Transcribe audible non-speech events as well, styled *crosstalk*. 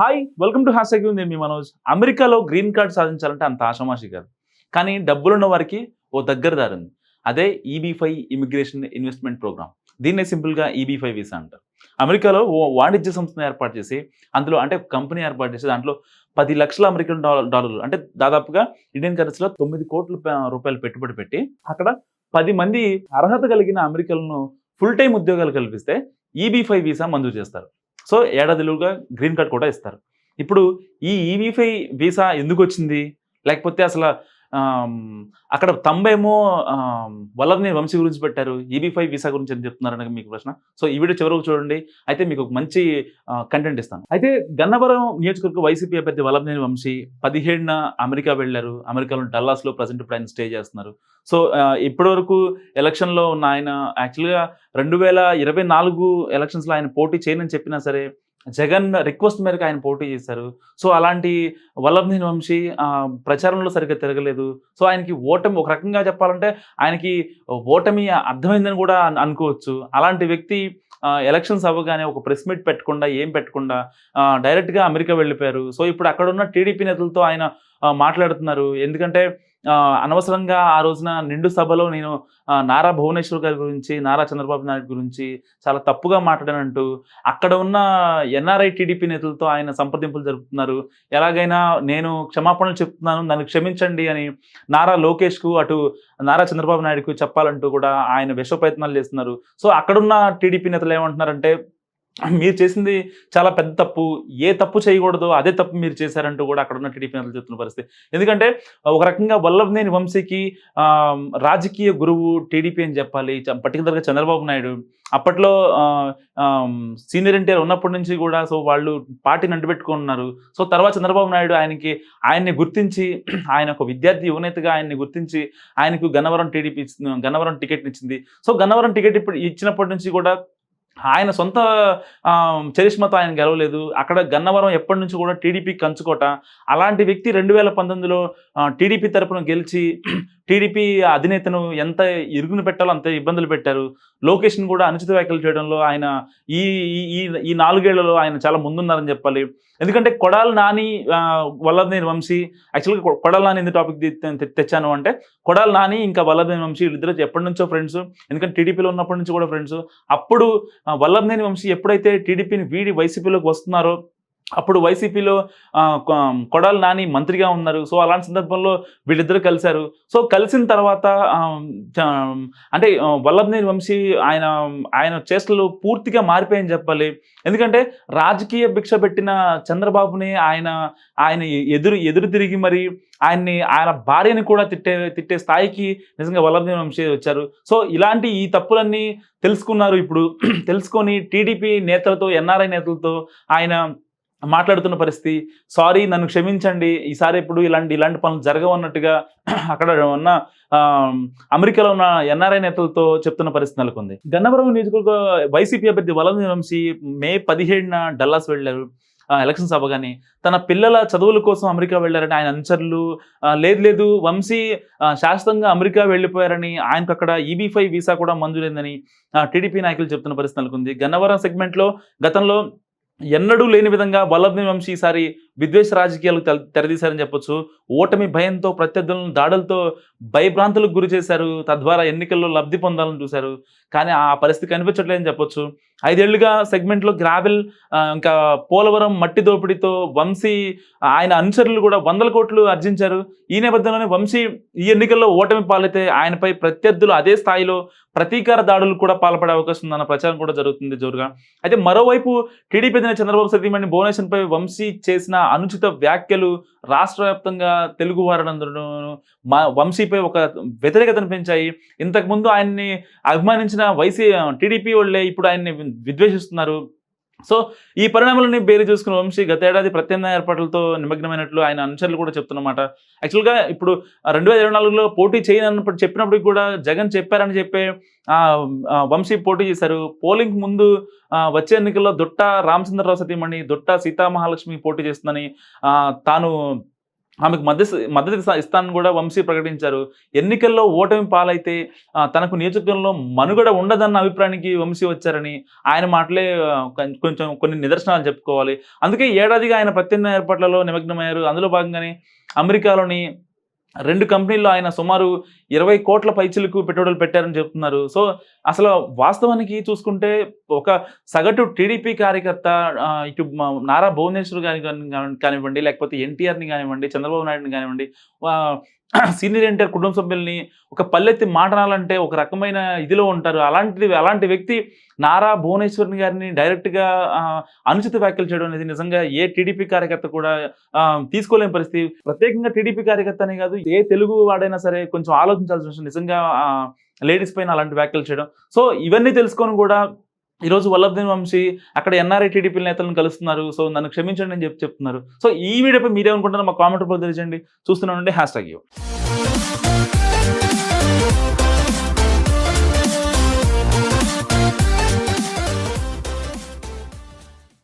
Hi welcome to hash ఉంది మీ మనోజ్. అమెరికాలో green card సాధించాలంటే అంత ఆషమాషి కాదు. కానీ డబ్బులున్న వారికి ఓ దగ్గర దారి ఉంది. అదే EB five immigration investment program దీన్నే సింపుల్గా ఈబీ ఫైవ్ వీసా అంటారు. అమెరికాలో ఓ వాణిజ్య సంస్థను ఏర్పాటు చేసి అందులో అంటే కంపెనీ ఏర్పాటు చేసి దాంట్లో పది లక్షల అమెరికన్ డాలర్ డాలర్లు అంటే దాదాపుగా ఇండియన్ కరెన్సీలో తొమ్మిది కోట్ల రూపాయలు పెట్టుబడి పెట్టి అక్కడ పది మంది అర్హత కలిగిన అమెరికలను ఫుల్ టైం ఉద్యోగాలు కల్పిస్తే ఈబీ ఫైవ్ వీసా మంజూరు చేస్తారు. సో ఏడాదిలుగా గ్రీన్ కార్డ్ కూడా ఇస్తారు. ఇప్పుడు ఈ ఈవీఫై వీసా ఎందుకు వచ్చింది? లేకపోతే అసలు అక్కడ తంబేమో వల్లభనే వంశీ గురించి పెట్టారు. ఈబీ ఫైవ్ వీసా గురించి అని చెప్తున్నారని మీకు ప్రశ్న. సో ఈ వీడియో చివరకు చూడండి. అయితే మీకు ఒక మంచి కంటెంట్ ఇస్తాను. అయితే గన్నవరం నియోజకవర్గ వైసీపీ అభ్యర్థి వల్లభనేని వంశీ పదిహేడున అమెరికా వెళ్ళారు. అమెరికాలో డల్లాస్లో ప్రజెంట్ ఇప్పుడు ఆయన స్టే చేస్తున్నారు. సో ఇప్పటి వరకు ఎలక్షన్లో ఉన్న ఆయన యాక్చువల్గా రెండు వేల ఇరవై నాలుగు ఎలక్షన్స్లో ఆయన పోటీ చేయనని చెప్పినా సరే జగన్ రిక్వెస్ట్ మేరకు ఆయన పోటీ చేశారు. సో అలాంటి వల్లభనేని వంశీ ప్రచారంలో సరిగ్గా తిరగలేదు. సో ఆయనకి ఓటమి ఒక రకంగా చెప్పాలంటే ఆయనకి ఓటమి అర్థమైందని కూడా అనుకోవచ్చు. అలాంటి వ్యక్తి ఎలక్షన్స్ అవ్వగానే ఒక ప్రెస్ మీట్ పెట్టకుండా ఏం పెట్టకుండా డైరెక్ట్గా అమెరికా వెళ్ళిపోయారు. సో ఇప్పుడు అక్కడ ఉన్న టీడీపీ నేతలతో ఆయన మాట్లాడుతున్నారు. ఎందుకంటే అనవసరంగా ఆ రోజున నిండు సభలో నేను నారా భువనేశ్వర్ గారి గురించి నారా చంద్రబాబు నాయుడు గురించి చాలా తప్పుగా మాట్లాడానంటూ అక్కడ ఉన్న ఎన్ఆర్ఐ టీడీపీ నేతలతో ఆయన సంప్రదింపులు జరుపుతున్నారు. ఎలాగైనా నేను క్షమాపణలు చెప్తున్నాను నన్ను క్షమించండి అని నారా లోకేష్కు అటు నారా చంద్రబాబు నాయుడుకు చెప్పాలంటూ కూడా ఆయన విశ్వ ప్రయత్నాలు చేస్తున్నారు. సో అక్కడున్న టీడీపీ నేతలు ఏమంటున్నారంటే మీరు చేసింది చాలా పెద్ద తప్పు. ఏ తప్పు చేయకూడదు అదే తప్పు మీరు చేశారంటూ కూడా అక్కడ ఉన్న టీడీపీ నేతలు చెప్తున్న పరిస్థితి. ఎందుకంటే ఒక రకంగా వల్లభనేని వంశీకి రాజకీయ గురువు టీడీపీ అని చెప్పాలి పర్టికులర్గా చంద్రబాబు నాయుడు. అప్పట్లో సీనియర్ ఎన్టీఆర్ ఉన్నప్పటి నుంచి కూడా సో వాళ్ళు పార్టీని అంటుపెట్టుకున్నారు సో తర్వాత చంద్రబాబు నాయుడు ఆయనకి ఆయన్ని గుర్తించి ఆయన ఒక విద్యార్థి యువనేతగా ఆయన్ని గుర్తించి ఆయనకు గన్నవరం టీడీపీ గన్నవరం టికెట్ ఇచ్చింది. సో గన్నవరం టికెట్ ఇప్పుడు ఇచ్చినప్పటి నుంచి కూడా ఆయన సొంత ఆ, చరిష్మతో ఆయన గెలవలేదు. అక్కడ గన్నవరం ఎప్పటి నుంచి కూడా టీడీపీ కంచుకోట. అలాంటి వ్యక్తి రెండు వేల పంతొమ్మిదిలో టీడీపీ తరపున గెలిచి టీడీపీ అధినేతను ఎంత ఇరుగును పెట్టాలో అంత ఇబ్బందులు పెట్టారు. లోకేష్ని కూడా అనుచిత వ్యాఖ్యలు చేయడంలో ఆయన ఈ ఈ- ఈ నాలుగేళ్ళలో ఆయన చాలా ముందున్నారని చెప్పాలి. ఎందుకంటే కొడాల నాని వల్లభనేని వంశీ యాక్చువల్గా కొడాల నాని ఎందుకు టాపిక్ తెచ్చాను అంటే కొడాల నాని ఇంకా వల్లభనేని వంశీ వీళ్ళిద్దరు ఎప్పటి నుంచో ఫ్రెండ్స్. ఎందుకంటే టీడీపీలో ఉన్నప్పటి నుంచి కూడా ఫ్రెండ్స్. అప్పుడు వల్లభనేని వంశీ ఎప్పుడైతే టీడీపీని వీడి వైసీపీలోకి వస్తున్నారో అప్పుడు వైసీపీలో కొడాలి నాని మంత్రిగా ఉన్నారు. సో అలాంటి సందర్భంలో వీళ్ళిద్దరు కలిశారు. సో కలిసిన తర్వాత అంటే వల్లభనేని వంశీ ఆయన ఆయన చేష్టలు పూర్తిగా మారిపోయాయని చెప్పాలి. ఎందుకంటే రాజకీయ భిక్ష పెట్టిన చంద్రబాబుని ఆయన ఆయన ఎదురు ఎదురు తిరిగి మరి ఆయన్ని ఆయన భార్యని కూడా తిట్టే తిట్టే స్థాయికి నిజంగా వల్లభనేని వంశీ వచ్చారు. సో ఇలాంటి ఈ తప్పులన్నీ తెలుసుకున్నారు ఇప్పుడు. *clears throat* తెలుసుకొని టీడీపీ నేతలతో ఎన్ఆర్ఐ నేతలతో ఆయన మాట్లాడుతున్న పరిస్థితి సారీ నన్ను క్షమించండి. ఈసారి ఇప్పుడు ఇలాంటి ఇలాంటి పనులు జరగవన్నట్టుగా అక్కడ ఉన్న ఆ, అమెరికాలో ఉన్న ఎన్ఆర్ఐ నేతలతో చెప్తున్న పరిస్థితి నెలకొంది. గన్నవరం నియోజకవర్గ వైసీపీ అభ్యర్థి వలన వంశీ మే పదిహేడున డల్లాస్ వెళ్ళారు. ఎలక్షన్స్ అవ్వగానే తన పిల్లల చదువుల కోసం అమెరికా వెళ్ళారని ఆయన అనుచరులు లేదు లేదు వంశీ శాశ్వతంగా అమెరికా వెళ్ళిపోయారని ఆయనకు అక్కడ ఈబీ ఫైవ్ వీసా కూడా మంజూరైందని టీడీపీ నాయకులు చెప్తున్న పరిస్థితి నెలకొంది. గన్నవరం సెగ్మెంట్లో గతంలో ఎన్నడూ లేని విధంగా వల్లభని వంశీ ఈసారి విద్వేష రాజకీయాలకు తెరదీశారని చెప్పొచ్చు. ఓటమి భయంతో ప్రత్యర్థులను దాడులతో భయభ్రాంతులకు గురి చేశారు. తద్వారా ఎన్నికల్లో లబ్ధి పొందాలని చూశారు. కానీ ఆ పరిస్థితి కనిపించట్లేదని చెప్పొచ్చు. ఐదేళ్ళుగా సెగ్మెంట్లో గ్రావెల్ ఇంకా పోలవరం మట్టి దోపిడీతో వంశీ ఆయన అనుచరులు కూడా వందల కోట్లు అర్జించారు. ఈ నేపథ్యంలోనే వంశీ ఈ ఎన్నికల్లో ఓటమి పాలైతే ఆయనపై ప్రత్యర్థులు అదే స్థాయిలో ప్రతీకార దాడులు కూడా పాల్పడే అవకాశం ఉందన్న ప్రచారం కూడా జరుగుతుంది జోరుగా. అయితే మరోవైపు టీడీపీ చంద్రబాబు సతీమణి భువనేశ్వర్పై వంశీ చేసిన అనుచిత వ్యాఖ్యలు రాష్ట్ర వ్యాప్తంగా తెలుగు వారందరూ మా వంశీపై ఒక వ్యతిరేకతను పెంచాయి. ఇంతకుముందు ఆయన్ని అభిమానించిన వైసీ టీడీపీ వాళ్ళే ఇప్పుడు ఆయన్ని విద్వేషిస్తున్నారు. సో ఈ పరిణామాలని బేరీ చూసుకున్న వంశీ గతేడాది ప్రత్యామ్నాయ ఏర్పాట్లతో నిమగ్నమైనట్లు ఆయన అనుచరులు కూడా చెప్తున్నమాట. యాక్చువల్గా ఇప్పుడు రెండు వేల ఇరవై నాలుగులో పోటీ చేయనప్పుడు చెప్పినప్పటికి కూడా జగన్ చెప్పారని చెప్పే వంశీ పోటీ చేశారు. పోలింగ్ ముందు వచ్చే ఎన్నికల్లో దుట్ట రామచంద్రరావు సతీమణి దుట్ట సీతామహాలక్ష్మి పోటీ చేస్తుందని తాను ఆమెకు మద్దతు మద్దతు ఇస్తానని కూడా వంశీ ప్రకటించారు. ఎన్నికల్లో ఓటమి పాలైతే తనకు నియోజకవర్గంలో మనుగడ ఉండదన్న అభిప్రాయానికి వంశీ వచ్చారని ఆయన మాటలే కొంచెం కొన్ని నిదర్శనాలు చెప్పుకోవాలి. అందుకే ఏడాదిగా ఆయన ప్రత్యామ్నాయ ఏర్పాట్లలో నిమగ్నమయ్యారు. అందులో భాగంగానే అమెరికాలోని రెండు కంపెనీల్లో ఆయన సుమారు ఇరవై కోట్ల పైచిలకు పెట్టుబడులు పెట్టారని చెప్తున్నారు. సో అసలు వాస్తవానికి చూసుకుంటే ఒక సగటు టీడీపీ కార్యకర్త ఇటు నారా భువనేశ్వర్ గారి కాని- కానివ్వండి లేకపోతే ఎన్టీఆర్ని కానివ్వండి చంద్రబాబు నాయుడుని కానివ్వండి సీనియర్ ఎన్టీఆర్ కుటుంబ సభ్యుల్ని ఒక పల్లెత్తి మాటనాలంటే ఒక రకమైన ఇదిలో ఉంటారు. అలాంటిది అలాంటి వ్యక్తి నారా భువనేశ్వరిని గారిని డైరెక్ట్గా అనుచిత వ్యాఖ్యలు చేయడం అనేది నిజంగా ఏ టీడీపీ కార్యకర్త కూడా తీసుకోలేని పరిస్థితి. ప్రత్యేకంగా టీడీపీ కార్యకర్త అనే కాదు ఏ తెలుగు వాడైనా సరే కొంచెం ఆలోచించాల్సిన విషయం. నిజంగా లేడీస్ పైన అలాంటి వ్యాఖ్యలు చేయడం. సో ఇవన్నీ తెలుసుకొని కూడా ఈరోజు వల్లభదేవి వంశీ అక్కడ ఎన్ఆర్ఐ టీడీపీ నేతలను కలుస్తున్నారు. సో నన్ను క్షమించండి అని చెప్పి చెప్తున్నారు. సో ఈ వీడియోపై మీరేమనుకుంటారో మా కామెంట్ రూపంలో తెలియజేయండి. చూస్తున్నానండి హ్యాష్ ట్యాగ్